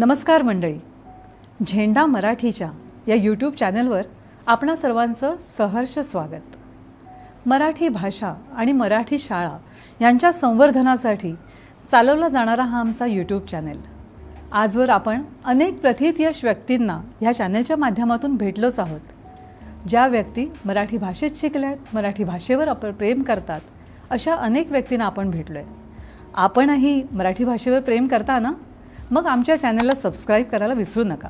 नमस्कार मंडळी. झेंडा मराठीच्या या यूट्यूब चॅनलवर आपणा सर्वांचं सहर्ष स्वागत. मराठी भाषा आणि मराठी शाळा यांच्या संवर्धनासाठी चालवला जाणारा हा आमचा यूट्यूब चॅनल आजवर आपण अनेक प्रथितयश व्यक्तींना ह्या चॅनलच्या माध्यमातून भेटलोच आहोत. ज्या व्यक्ती मराठी भाषेत शिकल्यात मराठी भाषेवर आप प्रेम करतात अशा अनेक व्यक्तींना आपण भेटलो आहे आपणही मराठी भाषेवर प्रेम करता ना? मग आमच्या चॅनलला सबस्क्राईब करायला विसरू नका.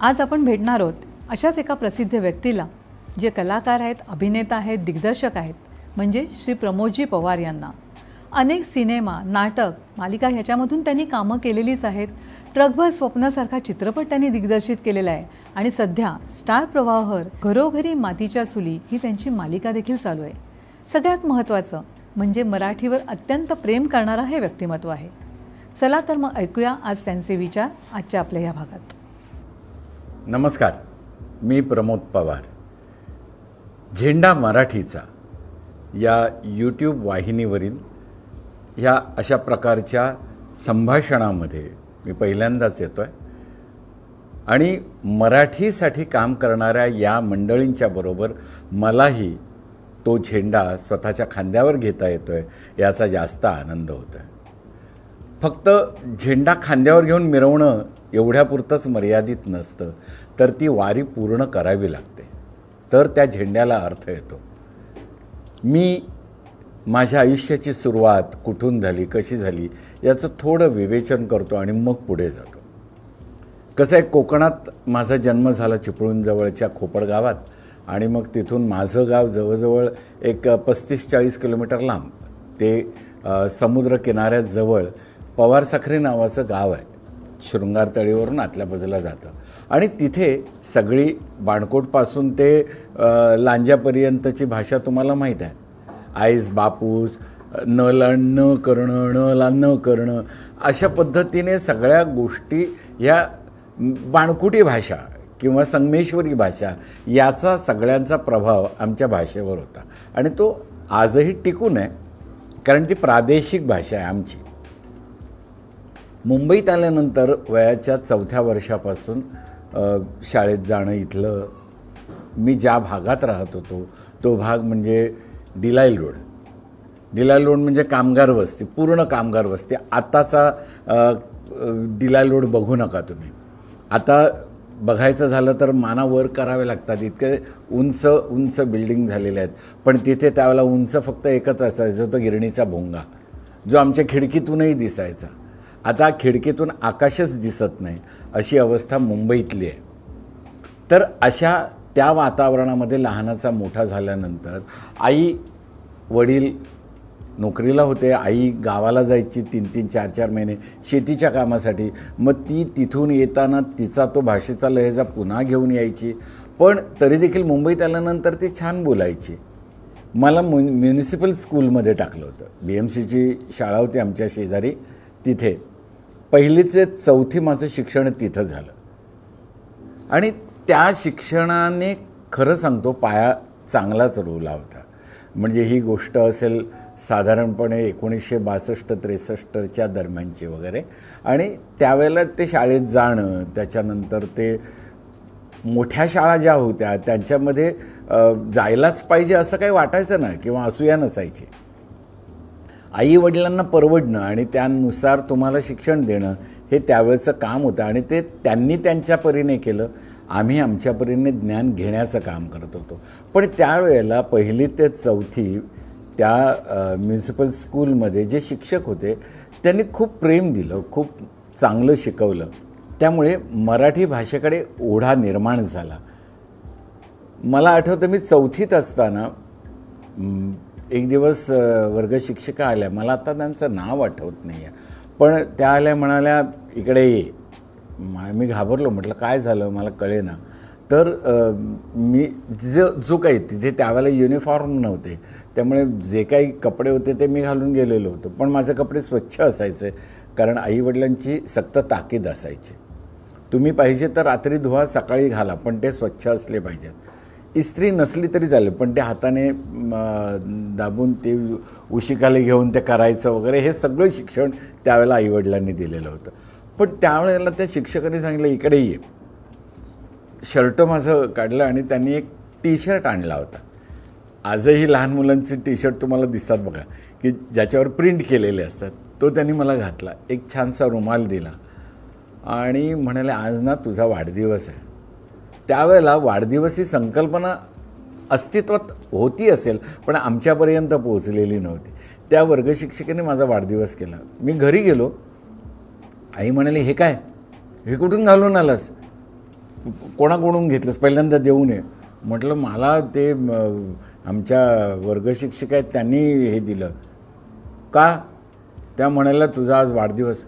आज आपण भेटणार आहोत अशाच एका प्रसिद्ध व्यक्तीला जे कलाकार आहेत अभिनेता आहेत दिग्दर्शक आहेत म्हणजे श्री प्रमोदजी पवार यांना. अनेक सिनेमा नाटक मालिका ह्याच्यामधून त्यांनी कामं केलेलीच आहेत. ट्रकभर स्वप्नासारखा चित्रपट त्यांनी दिग्दर्शित केलेला आहे. आणि सध्या स्टार प्रवाहर घरोघरी मातीच्या चुली ही त्यांची मालिका देखील चालू आहे. सगळ्यात महत्त्वाचं म्हणजे मराठीवर अत्यंत प्रेम करणारं हे व्यक्तिमत्व आहे. चला तर मग ऐकूया आज त्यांचे विचार आजच्या आपल्या या भागात. नमस्कार मी प्रमोद पवार. झेंडा मराठीचा या यूट्यूब वाहिनीवरील ह्या अशा प्रकारच्या संभाषणामध्ये मी पहिल्यांदाच येतो आहे आणि मराठीसाठी काम करणाऱ्या या मंडळींच्या बरोबर मलाही तो झेंडा स्वतःच्या खांद्यावर घेता येतो आहे याचा जास्त आनंद होतो आहे फक्त झेंडा खांद्यावर घेऊन मिरवणं एवढ्यापुरतंच मर्यादित नसतं. तर ती वारी पूर्ण करावी लागते. तर त्या झेंड्याला अर्थ येतो. मी माझ्या आयुष्याची सुरुवात कुठून झाली कशी झाली याचं थोडं विवेचन करतो आणि मग पुढे जातो. कसं आहे कोकणात माझा जन्म झाला चिपळूणजवळच्या खोपड गावात आणि मग तिथून माझं गाव जवळजवळ एक पस्तीस चाळीस किलोमीटर लांब. ते समुद्र किनाऱ्याजवळ पवार साखरे नावाचं गाव आहे. शृंगार तळीवरून आतल्या बाजूला जातं. आणि तिथे सगळी बाणकोटपासून ते लांजापर्यंतची भाषा तुम्हाला माहीत आहे. आईस बापूस न न करणं न न करणं अशा पद्धतीने सगळ्या गोष्टी या बाणकुटी भाषा किंवा संगमेश्वरी भाषा याचा सगळ्यांचा प्रभाव आमच्या भाषेवर होता. आणि तो आजही टिकून आहे कारण ती प्रादेशिक भाषा आहे आमची. मुंबईत आल्यानंतर वयाच्या चौथ्या वर्षापासून शाळेत जाणं इथलं मी ज्या भागात राहत होतो तो भाग म्हणजे डिलाईल रोड. डिलाईल रोड म्हणजे कामगार वस्ती पूर्ण कामगार वस्ती. आताचा अ, डिलाईल रोड बघू नका तुम्ही. आता बघायचं झालं तर माना वर करावे लागतात. इतके उंच उंच बिल्डिंग झालेले आहेत. पण तिथे त्यावेळेला उंच फक्त एकच असायचं तो गिरणीचा भोंगा जो आमच्या खिडकीतूनही दिसायचा. आता खिडकीतून आकाशच दिसत नाही अशी अवस्था मुंबईतली आहे. तर अशा त्या वातावरणामध्ये लहानाचा मोठा झाल्यानंतर आई वडील नोकरीला होते आई गावाला जायची तीन तीन चार चार महिने शेतीच्या कामासाठी. मग ती तिथून येताना तिचा तो भाषेचा लहेजा पुन्हा घेऊन यायची. पण तरी देखील मुंबईत आल्यानंतर ती छान बोलायची. मला म्यु म्युनिसिपल स्कूलमध्ये टाकलं होतं. बी एम सीची शाळा होती आमच्या शेजारी तिथे. पहिलीचे चौथी माझं शिक्षण तिथं झालं. आणि त्या शिक्षणाने खरं सांगतो पाया चांगलाच रोवला होता. म्हणजे ही गोष्ट असेल साधारणपणे एकोणीसशे बासष्ट त्रेसष्टच्या दरम्यानची वगैरे. आणि त्यावेळेला ते शाळेत जाणं त्याच्यानंतर ते मोठ्या शाळा ज्या होत्या त्यांच्यामध्ये जायलाच पाहिजे असं काही वाटायचं ना किंवा असूया नसायची. आई वडिलांना परवडणं आणि त्यानुसार तुम्हाला शिक्षण देणं हे त्यावेळचं काम होतं आणि ते त्यांनी त्यांच्या परीने केलं. आम्ही आमच्या परीने ज्ञान घेण्याचं काम करत होतो. पण त्यावेळेला पहिली ते चौथी त्या म्युन्सिपल स्कूलमध्ये जे शिक्षक होते त्यांनी खूप प्रेम दिलं खूप चांगलं शिकवलं. त्यामुळे मराठी भाषेकडे ओढा निर्माण झाला. मला आठवतं मी चौथीत असताना एक दिवस वर्ग शिक्षिका आल्या. मला आता त्यांचं नाव आठवत नाही आहे पण त्या आल्या म्हणाल्या इकडे ये. मी घाबरलो. म्हटलं काय झालं? मला कळेना. तर मी जो जो काही तिथे त्यावेळेला युनिफॉर्म नव्हते. त्यामुळे जे काही कपडे होते ते मी घालून गेलेलो होतो. पण माझे कपडे स्वच्छ असायचे. कारण आईवडिलांची सक्त ताकीद असायची. तुम्ही पाहिजे तर रात्री धुवा सकाळी घाला पण ते स्वच्छ असले पाहिजेत. इस्त्री नसली तरी चालेल पण ते हाताने दाबून ते उशिकाले घेऊन ते करायचं वगैरे हे सगळं शिक्षण त्यावेळेला आईवडिलांनी दिलेलं होतं. पण त्यावेळेला त्या शिक्षकांनी सांगितलं इकडे ये. शर्ट माझं काढलं आणि त्यांनी एक टी शर्ट आणला होता. आजही लहान मुलांचे टी शर्ट तुम्हाला दिसतात बघा की ज्याच्यावर प्रिंट केलेले असतात. तो त्यांनी मला घातला एक छानसा रुमाल दिला. आणि म्हणाले आज ना तुझा वाढदिवस आहे. त्यावेळेला वाढदिवस ही संकल्पना अस्तित्वात होती असेल पण आमच्यापर्यंत पोहोचलेली नव्हती. त्या वर्गशिक्षिकेने माझा वाढदिवस केला. मी घरी गेलो. आई म्हणाली हे काय? हे कुठून घालून आलास? कोणाकडून घेतलंस? पहिल्यांदा देऊ नये म्हटलं मला ते आमच्या वर्गशिक्षिका आहेत त्यांनी हे दिलं. का? त्या म्हणाल्या तुझा आज वाढदिवस.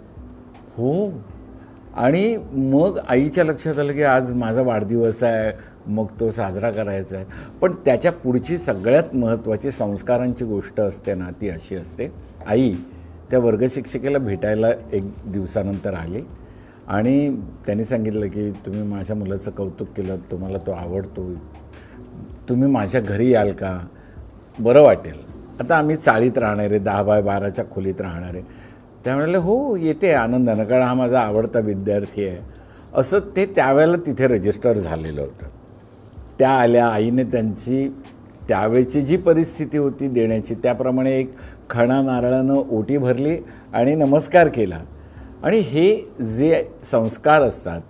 हो? आणि मग आईच्या लक्षात आलं की आज माझा वाढदिवस आहे मग तो साजरा करायचा आहे. पण त्याच्या पुढची सगळ्यात महत्त्वाची संस्कारांची गोष्ट असते ना ती अशी असते आई त्या वर्गशिक्षिकेला भेटायला एक दिवसानंतर आली आणि त्यांनी सांगितलं की तुम्ही माझ्या मुलाचं कौतुक केलं तुम्हाला तो आवडतो तुम्ही माझ्या घरी याल का? बरं वाटेल. आता आम्ही चाळीत राहणार आहे दहा बाय बाराच्या खोलीत राहणार. आहे त्या म्हणाले हो येते आनंदानं कारण हा माझा आवडता विद्यार्थी आहे. असं ते त्यावेळेला तिथे रजिस्टर झालेलं होतं. त्या आल्या आईने त्यांची त्यावेळची जी परिस्थिती होती देण्याची त्याप्रमाणे एक खणा नारळानं ओटी भरली आणि नमस्कार केला. आणि हे जे संस्कार असतात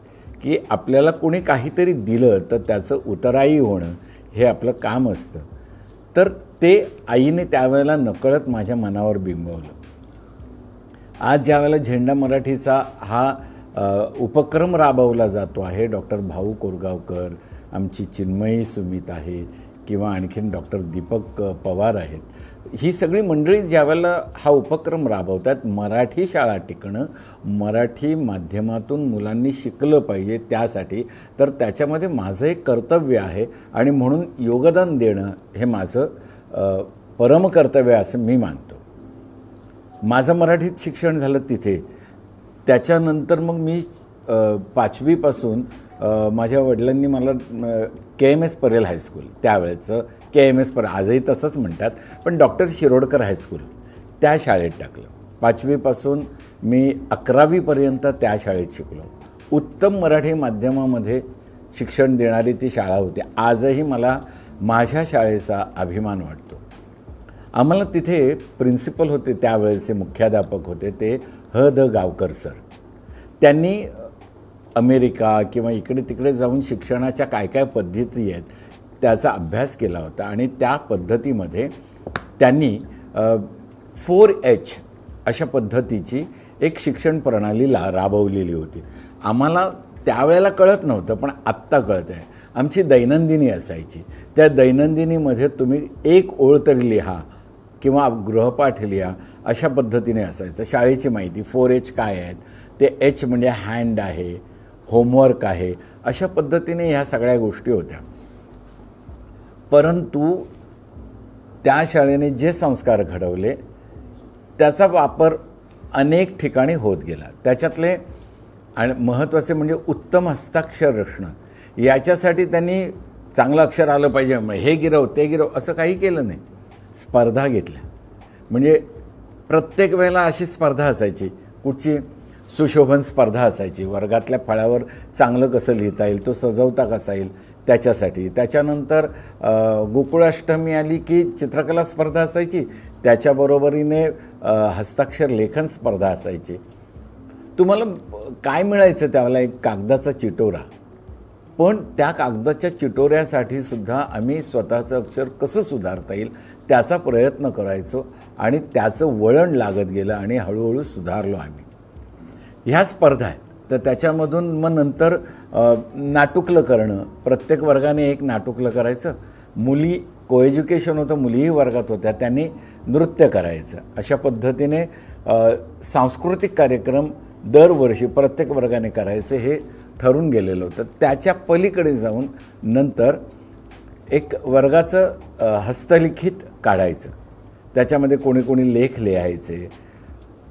की आपल्याला कोणी काहीतरी दिलं तर त्याचं उतराई होणं हे आपलं काम असतं. तर ते आईने त्यावेळेला नकळत माझ्या मनावर बिंबवलं. आज ज्यावेळेला झेंडा मराठीचा हा उपक्रम राबवला जातो आहे डॉक्टर भाऊ कोरगावकर आमची चिन्मयी सुमित आहे किंवा आणखीन डॉक्टर दीपक पवार आहेत ही सगळी मंडळी ज्यावेळेला हा उपक्रम राबवतात मराठी शाळा टिकणं मराठी माध्यमातून मुलांनी शिकलं पाहिजे त्यासाठी तर त्याच्यामध्ये माझं एक कर्तव्य आहे आणि म्हणून योगदान देणं हे माझं परमकर्तव्य असं मी मानतो. माझं मराठीत शिक्षण झालं तिथे. त्याच्यानंतर मग मी पाचवीपासून माझ्या वडिलांनी मला K M S Parel high school त्यावेळेचं K M S पर आजही तसंच म्हणतात पण डॉक्टर शिरोडकर हायस्कूल त्या शाळेत टाकलं. पाचवीपासून मी अकरावीपर्यंत त्या शाळेत शिकलो. उत्तम मराठी माध्यमामध्ये शिक्षण देणारी ती शाळा होती. आजही मला माझ्या शाळेचा अभिमान वाटतो. आम्हाला तिथे प्रिन्सिपल होते त्यावेळेचे मुख्याध्यापक होते ते ह द गावकर सर. त्यांनी अमेरिका किंवा इकडे तिकडे जाऊन शिक्षणाच्या काय काय पद्धती आहेत त्याचा अभ्यास केला होता आणि त्या पद्धतीमध्ये त्यांनी फोर एच अशा पद्धतीची एक शिक्षण प्रणालीला राबवलेली होती. आम्हाला त्यावेळेला कळत नव्हतं पण आत्ता कळत आहे. आमची दैनंदिनी असायची. त्या दैनंदिनीमध्ये तुम्ही एक ओळ तरी लिहा किंवा गृहपाठ लिहा अशा पद्धतीने असायचं. शाळेची माहिती फोर एच काय आहेत? ते एच म्हणजे हँड आहे होमवर्क आहे अशा पद्धतीने ह्या सगळ्या गोष्टी होत्या. परंतु त्या शाळेने जे संस्कार घडवले त्याचा वापर अनेक ठिकाणी होत गेला. त्याच्यातले आणि महत्त्वाचे म्हणजे उत्तम हस्ताक्षर रचणं. याच्यासाठी त्यांनी चांगलं अक्षर आलं पाहिजे. मग हे गिरव ते गिरव असं काही केलं नाही. स्पर्धा घेतल्या. म्हणजे प्रत्येक वेळेला अशी स्पर्धा असायची. कुठची सुशोभन स्पर्धा असायची. वर्गातल्या फळावर चांगलं कसं लिहिता येईल तो सजवता कसा येईल त्याच्यासाठी. त्याच्यानंतर गोकुळाष्टमी आली की चित्रकला स्पर्धा असायची. त्याच्याबरोबरीने हस्ताक्षर लेखन स्पर्धा असायची. तुम्हाला काय मिळायचं त्यावेळेला? एक कागदाचा चिटोरा. पण त्या कागदाच्या चिटोऱ्यासाठी सुद्धा आम्ही स्वतःचं अक्षर कसं सुधारता येईल त्याचा प्रयत्न करायचो आणि त्याचं वळण लागत गेलं आणि हळूहळू सुधारलो आम्ही. ह्या स्पर्धा आहेत. तर त्याच्यामधून मग नंतर नाटुकलं करणं. प्रत्येक वर्गाने एक नाटुकलं करायचं. मुली को एज्युकेशन होतं मुलीही वर्गात होत्या. त्यांनी नृत्य करायचं. अशा पद्धतीने सांस्कृतिक कार्यक्रम दरवर्षी प्रत्येक वर्गाने करायचं हे ठरून गेलेलं. होतं त्याच्या पलीकडे जाऊन नंतर एक वर्गाचं हस्तलिखित काढायचं. त्याच्यामध्ये कोणी कोणी लेख लिहायचे.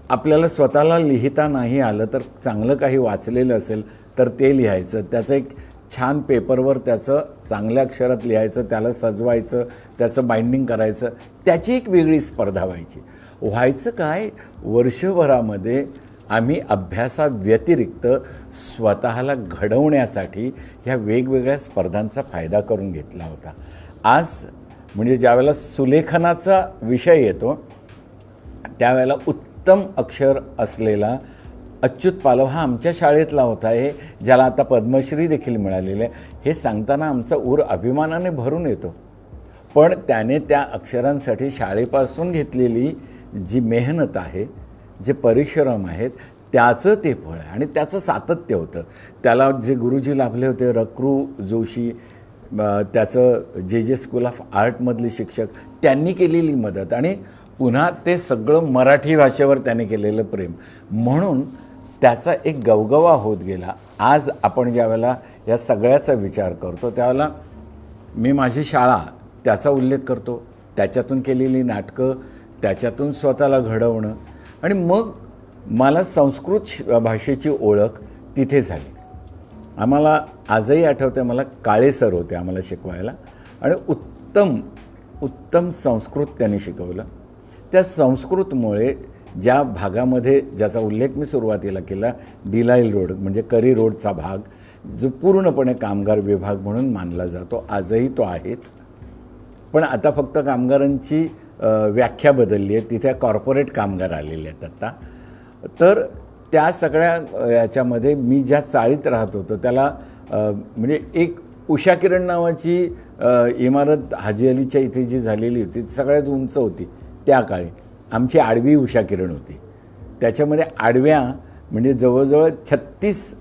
आपल्याला स्वतःला लिहिता नाही आलं तर चांगलं काही वाचलेलं असेल तर ते लिहायचं. त्याचं एक छान पेपरवर त्याचं चांगल्या अक्षरात लिहायचं त्याला सजवायचं त्याचं बाइंडिंग करायचं. त्याची एक वेगळी स्पर्धा व्हायची. व्हायचं काय? वर्षभरामध्ये आम्ही अभ्यासाव्यतिरिक्त स्वतःला घडवण्यासाठी ह्या वेगवेगळ्या स्पर्धांचा फायदा करून घेतला होता. आज म्हणजे ज्यावेळेला सुलेखनाचा विषय येतो त्यावेळेला उत्तम अक्षर असलेला अच्युत पालव हा आमच्या शाळेतला होता. हे ज्याला आता पद्मश्री देखील मिळालेलं आहे. हे सांगताना आमचा ऊर अभिमानाने भरून येतो. पण त्याने त्या अक्षरांसाठी शाळेपासून घेतलेली जी मेहनत आहे जे परिश्रम आहेत त्याचं ते फळ आहे. आणि त्याचं सातत्य होतं. त्याला जे गुरुजी लाभले होते रक्रू जोशी त्याचं जे जे स्कूल ऑफ आर्टमधले शिक्षक त्यांनी केलेली मदत. आणि पुन्हा ते सगळं मराठी भाषेवर त्याने केलेलं प्रेम. म्हणून त्याचा एक गवगवा होत गेला. आज आपण ज्यावेळेला या सगळ्याचा विचार करतो त्यावेळेला मी माझी शाळा त्याचा उल्लेख करतो. त्याच्यातून केलेली नाटकं त्याच्यातून स्वतःला घडवणं आणि मग मला संस्कृत श- भाषेची ओळख तिथे झाली. आम्हाला आजही आठवते मला काळे सर होते आम्हाला शिकवायला. आणि उत्तम उत्तम संस्कृत त्यांनी शिकवलं. त्या संस्कृतमुळे ज्या भागामध्ये ज्याचा उल्लेख मी सुरुवातीला केला डिलाईल रोड म्हणजे करी रोडचा भाग जो पूर्णपणे कामगार विभाग म्हणून मानला जातो आजही तो आहेच. पण आता फक्त कामगारांची व्याख्या बदलली आहे. तिथे कॉर्पोरेट कामगार आलेले आहेत आता. तर त्या सगळ्या याच्यामध्ये मी ज्या चाळीत राहत होतो त्याला म्हणजे एक उषा किरण नावाची इमारत हाजी अलीच्या इथे जी झालेली होती ती सगळ्यात उंच होती त्या काळी. आमची आडवी उषा किरण होती. त्याच्यामध्ये आडव्या म्हणजे जवळजवळ छत्तीस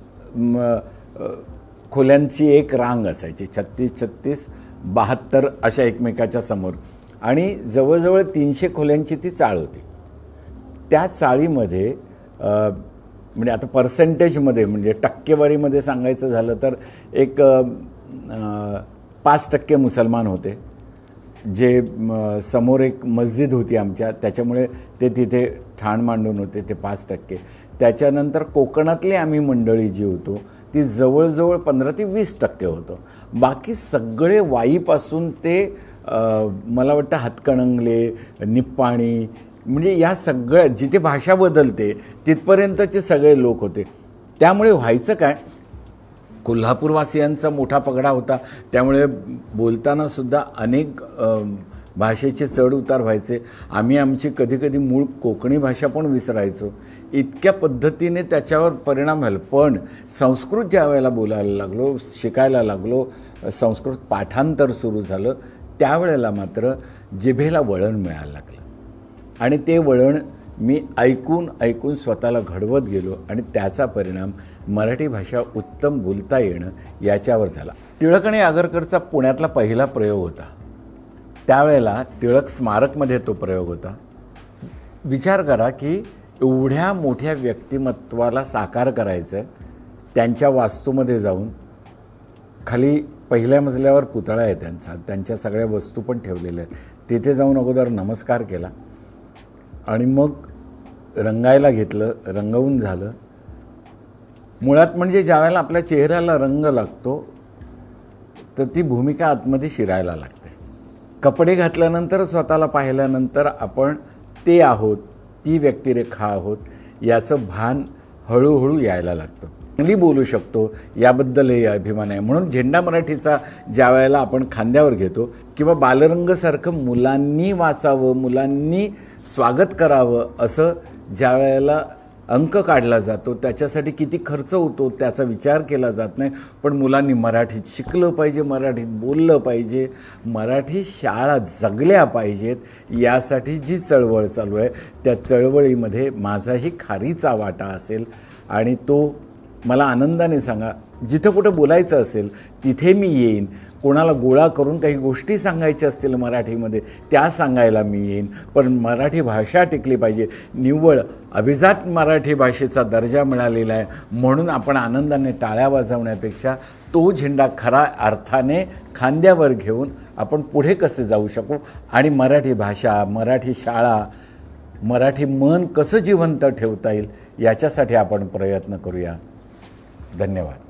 खोल्यांची एक रांग असायची. छत्तीस छत्तीस बहात्तर अशा एकमेकाच्या समोर. आणि जवळजवळ तीनशे खोल्यांची ती चाळ होती. त्या चाळीमध्ये म्हणजे आता पर्सेंटेजमध्ये म्हणजे टक्केवारीमध्ये सांगायचं झालं तर एक पाच टक्के मुसलमान होते. जे समोर एक मस्जिद होती आमच्या त्याच्यामुळे ते तिथे ठाण मांडून होते ते पाच टक्के. त्याच्यानंतर कोकणातली आम्ही मंडळी जी होतो ती जवळजवळ पंधरा ते वीस टक्के होतो. बाकी सगळे वाईपासून ते मला वाटतं हातकणंगले निप्पाणी म्हणजे या सगळ्या जिथे भाषा बदलते तिथपर्यंतचे सगळे लोक होते. त्यामुळे व्हायचं काय? कोल्हापूरवासियांचा मोठा पगडा होता. त्यामुळे बोलताना सुद्धा अनेक भाषेचे चढ उतार व्हायचे. आम्ही आमची कधीकधी मूळ कोकणी भाषा पण विसरायचो. इतक्या पद्धतीने त्याच्यावर परिणाम झाला. पण संस्कृत ज्या वेळेला बोलायला लागलो शिकायला लागलो संस्कृत पाठांतर सुरू झालं त्यावेळेला मात्र जिभेला वळण मिळायला लागलं. आणि ते वळण मी ऐकून ऐकून स्वतःला घडवत गेलो आणि त्याचा परिणाम मराठी भाषा उत्तम बोलता येणं याच्यावर झाला. टिळक आणि आगरकरचा पुण्यातला पहिला प्रयोग होता. त्यावेळेला टिळक स्मारकमध्ये तो प्रयोग होता. विचार करा की एवढ्या मोठ्या व्यक्तिमत्वाला साकार करायचं त्यांच्या वास्तूमध्ये जाऊन खाली पहिल्या मजल्यावर पुतळा आहे त्यांचा. त्यांच्या सगळ्या वस्तू पण ठेवलेल्या आहेत. तिथे जाऊन अगोदर नमस्कार केला. आणि मग रंगायला घेतलं. रंगवून झालं. मुळात म्हणजे ज्यावेळेला आपल्या चेहऱ्याला रंग लागतो तर ती भूमिका आतमध्ये शिरायला लागते. कपडे घातल्यानंतर स्वतःला पाहिल्यानंतर आपण ते आहोत ती व्यक्तिरेखा आहोत याचं भान हळूहळू यायला लागतं. चांगली बोलू शकतो याबद्दलही अभिमान आहे. म्हणून झेंडा मराठीचा ज्या वेळेला आपण खांद्यावर घेतो किंवा बालरंगसारखं मुलांनी वाचावं मुलांनी स्वागत करावं असं ज्या वेळेला अंक काढला जातो त्याच्यासाठी किती खर्च होतो त्याचा विचार केला जात नाही. पण मुलांनी मराठीत शिकलं पाहिजे मराठीत बोललं पाहिजे मराठी शाळा जगल्या पाहिजेत यासाठी जी चळवळ चालू आहे त्या चळवळीमध्ये माझाही खारीचा वाटा असेल आणि तो मला आनंदाने सांगा जिथं कुठं बोलायचं असेल तिथे मी येईन. कोणाला गोळा करून काही गोष्टी सांगायच्या असतील मराठीमध्ये त्या सांगायला मी येईन. पण मराठी भाषा टिकली पाहिजे. निव्वळ अभिजात मराठी भाषेचा दर्जा मिळालेला आहे. म्हणून आपण आनंदाने टाळ्या वाजवण्यापेक्षा तो झेंडा खरा अर्थाने खांद्यावर घेऊन आपण पुढे कसे जाऊ शकू? आणि मराठी भाषा मराठी शाळा मराठी मन कसं जिवंत ठेवता येईल? याच्यासाठी आपण प्रयत्न करूया. धन्यवाद.